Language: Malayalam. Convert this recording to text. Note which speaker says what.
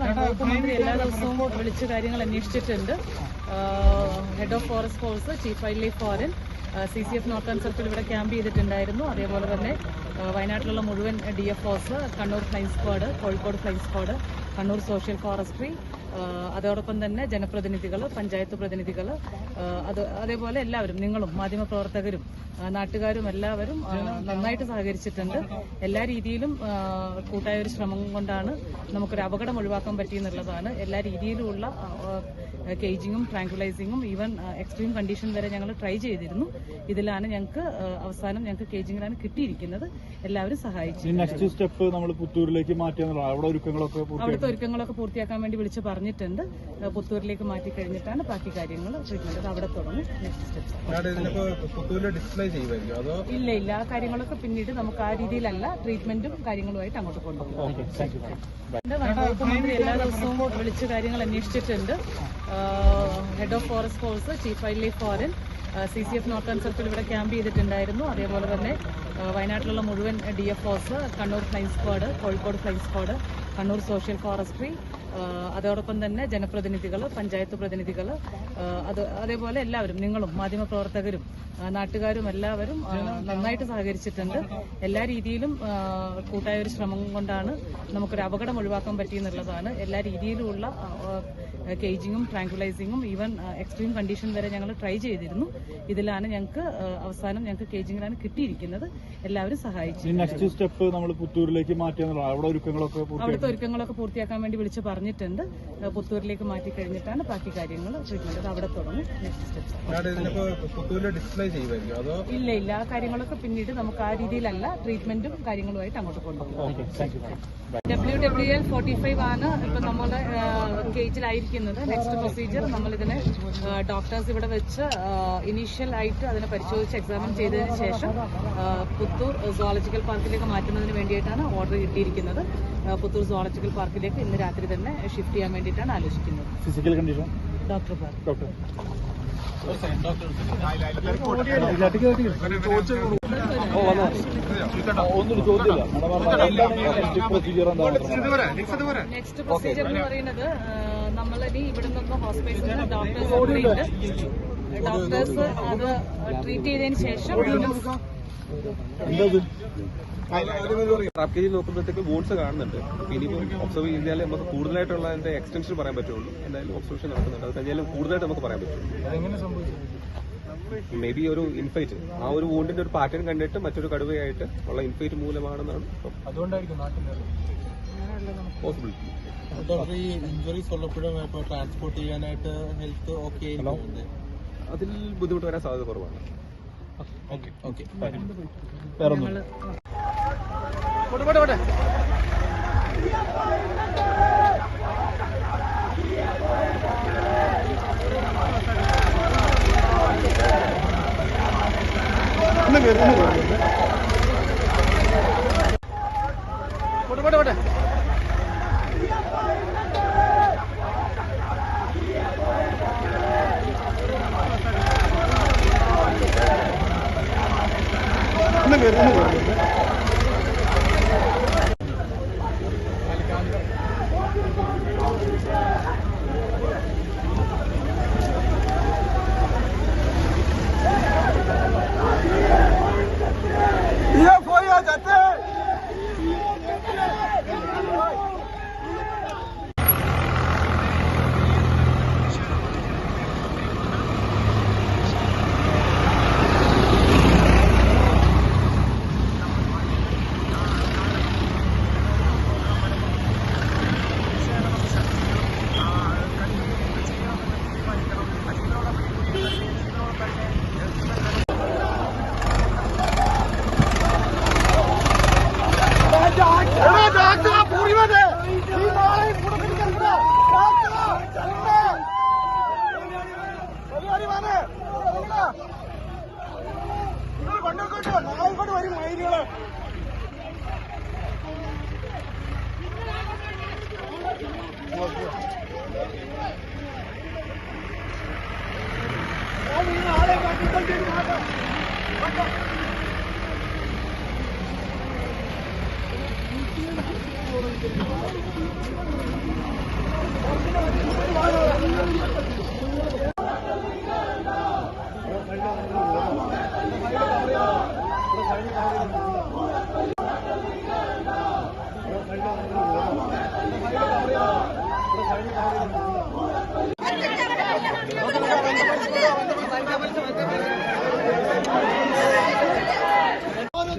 Speaker 1: മന്ത്രി എല്ലാ ദിവസവും വിളിച്ച് കാര്യങ്ങൾ അന്വേഷിച്ചിട്ടുണ്ട്. Head of forest force chief wild life foreign C C F northern circle ഇവിടെ ക്യാമ്പ് ചെയ്തിട്ടുണ്ടായിരുന്നു. അതേപോലെ തന്നെ വയനാട്ടിലുള്ള മുഴുവൻ D F Os Kannur fly squad Kozhikode fly squad Kannur social forestry അതോടൊപ്പം തന്നെ ജനപ്രതിനിധികൾ പഞ്ചായത്ത് പ്രതിനിധികൾ അത് അതേപോലെ എല്ലാവരും നിങ്ങളും മാധ്യമപ്രവർത്തകരും നാട്ടുകാരും എല്ലാവരും നന്നായിട്ട് സഹകരിച്ചിട്ടുണ്ട്. എല്ലാ രീതിയിലും കൂട്ടായ ഒരു ശ്രമം കൊണ്ടാണ് നമുക്കൊരു അപകടം ഒഴിവാക്കാൻ പറ്റിയെന്നുള്ളതാണ്. എല്ലാ രീതിയിലുമുള്ള കേജിങ്ങും ട്രാങ്കുലൈസിങ്ങും ഈവൻ എക്സ്ട്രീം കണ്ടീഷൻ വരെ ഞങ്ങൾ ട്രൈ ചെയ്തിരുന്നു. ഇതിലാണ് ഞങ്ങൾക്ക് അവസാനം ഞങ്ങൾക്ക് കേജിങ്ങിലാണ് കിട്ടിയിരിക്കുന്നത്. എല്ലാവരും സഹായിച്ചു.
Speaker 2: നെക്സ്റ്റ് സ്റ്റെപ്പ് നമ്മൾ പുത്തൂരിലേക്ക് അവിടെ ഒരുക്കങ്ങളൊക്കെ
Speaker 1: അവിടുത്തെ ഒരുക്കങ്ങളൊക്കെ പൂർത്തിയാക്കാൻ വേണ്ടി വിളിച്ച് പറഞ്ഞിട്ടുണ്ട്. പുത്തൂരിലേക്ക് മാറ്റി കഴിഞ്ഞിട്ടാണ് ബാക്കി കാര്യങ്ങൾ ട്രീറ്റ്മെന്റ് അവിടെ തുടങ്ങും. നെക്സ്റ്റ് സ്റ്റെപ്പ് ഇല്ല ഇല്ല. ആ കാര്യങ്ങളൊക്കെ പിന്നീട് നമുക്ക് ആ രീതിയിലല്ല ട്രീറ്റ്മെന്റും കാര്യങ്ങളുമായിട്ട് അങ്ങോട്ട് കൊണ്ടുപോകും. എല്ലാ ദിവസവും വിളിച്ച് കാര്യങ്ങൾ അന്വേഷിച്ചിട്ടുണ്ട്. Head of forest force chief wild life foreign C C F northern circle ഇവിടെ ക്യാമ്പ് ചെയ്തിട്ടുണ്ടായിരുന്നു. അതേപോലെ തന്നെ വയനാട്ടിലുള്ള മുഴുവൻ D F Os Kannur fly squad Kozhikode fly squad Kannur social forestry അതോടൊപ്പം തന്നെ ജനപ്രതിനിധികൾ പഞ്ചായത്ത് പ്രതിനിധികൾ അത് അതേപോലെ എല്ലാവരും നിങ്ങളും മാധ്യമപ്രവർത്തകരും നാട്ടുകാരും എല്ലാവരും നന്നായിട്ട് സഹകരിച്ചിട്ടുണ്ട്. എല്ലാ രീതിയിലും കൂട്ടായ ഒരു ശ്രമം കൊണ്ടാണ് നമുക്കൊരു അപകടം ഒഴിവാക്കാൻ പറ്റിയെന്നുള്ളതാണ്. എല്ലാ രീതിയിലുമുള്ള കേജിങ്ങും ട്രാങ്കുലൈസിങ്ങും ഈവൻ എക്സ്ട്രീം കണ്ടീഷൻ വരെ ഞങ്ങൾ ട്രൈ ചെയ്തിരുന്നു. ഇതിലാണ് ഞങ്ങൾക്ക് അവസാനം ഞങ്ങൾക്ക് കേജിങ്ങിലാണ് കിട്ടിയിരിക്കുന്നത്. എല്ലാവരും സഹായിച്ചു.
Speaker 2: നെക്സ്റ്റ് സ്റ്റെപ്പ് നമ്മൾ പുത്തൂരിലേക്ക് അവിടെ ഒരുക്കങ്ങളൊക്കെ
Speaker 1: അവിടുത്തെ ഒരുക്കങ്ങളൊക്കെ പൂർത്തിയാക്കാൻ വേണ്ടി വിളിച്ച് പറഞ്ഞിട്ടുണ്ട്. പുത്തൂരിലേക്ക് മാറ്റി കഴിഞ്ഞിട്ടാണ് ബാക്കി കാര്യങ്ങൾ ട്രീറ്റ്മെന്റ് അവിടെ തുടങ്ങും. നെക്സ്റ്റ് സ്റ്റെപ്പ്
Speaker 3: മാഡം ഇതിനിപ്പോ പുത്തൂരിൽ ഡിസ്പ്ലേ ചെയ്യുമായിരിക്കും അതോ?
Speaker 1: ഇല്ല ഇല്ല. ആ കാര്യങ്ങളൊക്കെ പിന്നീട് നമുക്ക് ആ രീതിയിലല്ല ട്രീറ്റ്മെന്റും കാര്യങ്ങളുമായിട്ട് അങ്ങോട്ട് കൊണ്ടുപോകും. W W L forty five ആണ് ഇപ്പൊ നമ്മുടെ കേജിലായിരിക്കുന്നത് നെക്സ്റ്റ് പ്രൊസീജിയർ നമ്മൾ ഇതിനെ ഡോക്ടേഴ്സ് ഇവിടെ വെച്ച് ഇനീഷ്യൽ ആയിട്ട് അതിനെ പരിശോധിച്ച് എക്സാമിൻ ചെയ്തതിന് ശേഷം പുത്തൂർ സോളജിക്കൽ പാർക്കിലേക്ക് മാറ്റുന്നതിന് വേണ്ടിയിട്ടാണ് ഓർഡർ കിട്ടിയിരിക്കുന്നത് പുത്തൂർ സോളജിക്കൽ പാർക്കിലേക്ക് ഇന്ന് രാത്രി തന്നെ ഷിഫ്റ്റ് ചെയ്യാൻ വേണ്ടിയിട്ടാണ് ആലോചിക്കുന്നത്.
Speaker 2: ഫിസിക്കൽ കണ്ടീഷൻ
Speaker 1: ഡോക്ടർ
Speaker 2: ഡോക്ടർ ഒന്നും ചോദ്യമില്ല പ്രൊസീജിയർ എന്താണ്
Speaker 1: നെക്സ്റ്റ് പ്രൊസീജിയർ എന്ന് പറയുന്നത് നമ്മൾ ഇനി ഇവിടെ നിന്ന് ഹോസ്പിറ്റലിൽ ഡോക്ടേഴ്സ് ഉണ്ട് ഡോക്ടേഴ്സ് അത് ട്രീറ്റ് ചെയ്തതിന് ശേഷം
Speaker 4: റാപ്പ് കേജ് നോക്കുമ്പോഴത്തേക്ക് വോട്ട്സ് കാണുന്നുണ്ട്. അപ്പൊ ഇനിയിപ്പോൾ ഒബ്സർവ് ചെയ്താലേ നമുക്ക് കൂടുതലായിട്ടുള്ള അതിന്റെ എക്സ്റ്റൻഷൻ പറയാൻ പറ്റുള്ളൂ. എന്തായാലും ഒബ്സർവേഷൻ നടക്കുന്നുണ്ട്. അത് കഴിഞ്ഞാലും കൂടുതലായിട്ട് നമുക്ക് പറയാൻ പറ്റും. മേ ബി ഒരു ഇൻഫൈറ്റ് ആ ഒരു വോണ്ടിന്റെ ഒരു പാറ്റേൺ കണ്ടിട്ട് മറ്റൊരു കടുവയായിട്ട് ഉള്ള ഇൻഫൈറ്റ് മൂലമാണെന്നാണ്
Speaker 3: അതുകൊണ്ടായിരിക്കും
Speaker 4: പോസിബിലിറ്റി
Speaker 3: ഡോക്ടർ ഈ ഇഞ്ചുറീസ് ഉള്ളപ്പോഴും ഇപ്പൊ ട്രാൻസ്പോർട്ട് ചെയ്യാനായിട്ട് ഹെൽത്ത് ഓക്കെ
Speaker 4: അതിൽ ബുദ്ധിമുട്ട് വരാൻ സാധ്യത കുറവാണ്.
Speaker 3: ഓക്കെ ഓക്കെ
Speaker 2: വേറെ ഒന്നും
Speaker 1: പോട്ടെ
Speaker 3: പോട്ടെ പോട്ടെ. ஒன்றுங்க ஒன்று 아,